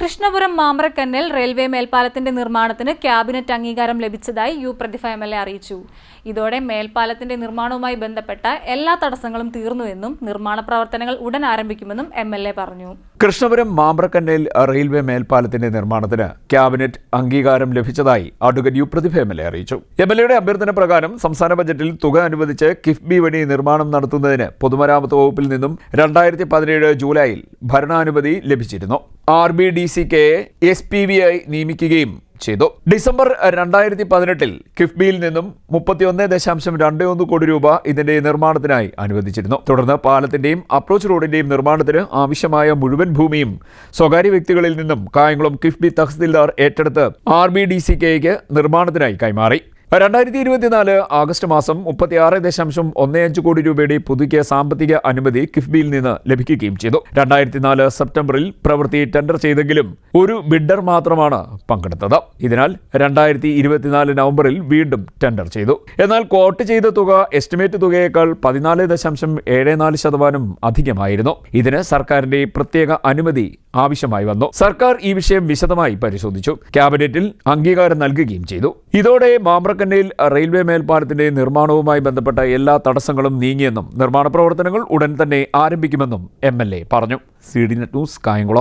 Krishnapuram മാമ്രക്കന്നിൽ railway മേൽപ്പാലത്തിന്റെ നിർമ്മാണത്തിന് cabinet അംഗീകാരം ലഭിച്ചതായി U Prathibha M L A അറിയിച്ചു. ഇതോടെ മേൽപ്പാലത്തിന്റെ നിർമ്മാണവുമായി ബന്ധപ്പെട്ട എല്ലാ തടസ്സങ്ങളും തീർന്നുവെന്നും നിർമ്മാണ പ്രവർത്തനങ്ങൾ ഉടൻ ആരംഭിക്കുമെന്നും എം എൽ എ പറഞ്ഞു. കൃഷ്ണപുരം മാമ്രക്കന്നിൽ റെയിൽവേ മേൽപ്പാലത്തിന്റെ നിർമ്മാണത്തിന് ക്യാബിനറ്റ് അംഗീകാരം ലഭിച്ചതായി advocate U Prathibha M L A അറിയിച്ചു. എം എൽ എയുടെ അഭ്യർത്ഥന പ്രകാരം സംസ്ഥാന ബജറ്റിൽ തുക അനുവദിച്ച് കിഫ്ബി വഴി നിർമ്മാണം നടത്തുന്നതിന് പൊതുമരാമത്ത് വകുപ്പിൽ നിന്നും രണ്ടായിരത്തി പതിനേഴ് ജൂലൈയിൽ ഭരണാനുമതി ലഭിച്ചിരുന്നു. R B D C S P V I നിയമിക്കുകയും ചെയ്തു. ഡിസംബർ രണ്ടായിരത്തി പതിനെട്ടിൽ കിഫ്ബിയിൽ നിന്നും മുപ്പത്തിയൊന്ന് ദശാംശം രണ്ട് ഒന്ന് കോടി രൂപ ഇതിന്റെ നിർമ്മാണത്തിനായി അനുവദിച്ചിരുന്നു. തുടർന്ന് പാലത്തിന്റെയും അപ്രോച്ച് റോഡിന്റെയും നിർമ്മാണത്തിന് ആവശ്യമായ മുഴുവൻ ഭൂമിയും സ്വകാര്യ വ്യക്തികളിൽ നിന്നും കായംകുളം കിഫ്ബി തഹസിൽദാർ ഏറ്റെടുത്ത് ആർ ബി ഡി സി കെയ്ക്ക് നിർമ്മാണത്തിനായി കൈമാറി. രണ്ടായിരത്തി ഇരുപത്തിനാല് ആഗസ്റ്റ് മാസം മുപ്പത്തിയാറ് ദശാംശം ഒന്ന് അഞ്ച് കോടി രൂപയുടെ പുതുക്കിയ സാമ്പത്തിക അനുമതി കിഫ്ബിയിൽ നിന്ന് ലഭിക്കുകയും ചെയ്തു. രണ്ടായിരത്തി നാല് സെപ്റ്റംബറിൽ പ്രവൃത്തി ടെൻഡർ ചെയ്തെങ്കിലും ഒരു ബിഡർ മാത്രമാണ് പങ്കെടുത്തത്. ഇതിനാൽ രണ്ടായിരത്തി ഇരുപത്തിനാല് നവംബറിൽ വീണ്ടും ടെൻഡർ ചെയ്തു. എന്നാൽ കോട്ട് ചെയ്ത തുക എസ്റ്റിമേറ്റ് തുകയേക്കാൾ പതിനാല് ദശാംശം ഏഴ് നാല് ശതമാനം അധികമായിരുന്നു. ഇതിന് സർക്കാരിന്റെ പ്രത്യേക അനുമതി ആവശ്യമായി വന്നു. സർക്കാർ ഈ വിഷയം വിശദമായി പരിശോധിച്ചു. ക്യാബിനറ്റിൽ അംഗീകാരം നൽകുകയും ചെയ്തു. ഇതോടെ മാമ്പ്രക്കന്നയിൽ റെയിൽവേ മേൽപ്പാലത്തിന്റെ നിർമ്മാണവുമായി ബന്ധപ്പെട്ട എല്ലാ തടസ്സങ്ങളും നീങ്ങിയെന്നും നിർമ്മാണ പ്രവർത്തനങ്ങൾ ഉടൻ തന്നെ ആരംഭിക്കുമെന്നും എം പറഞ്ഞു. C D net news Kayamkulam.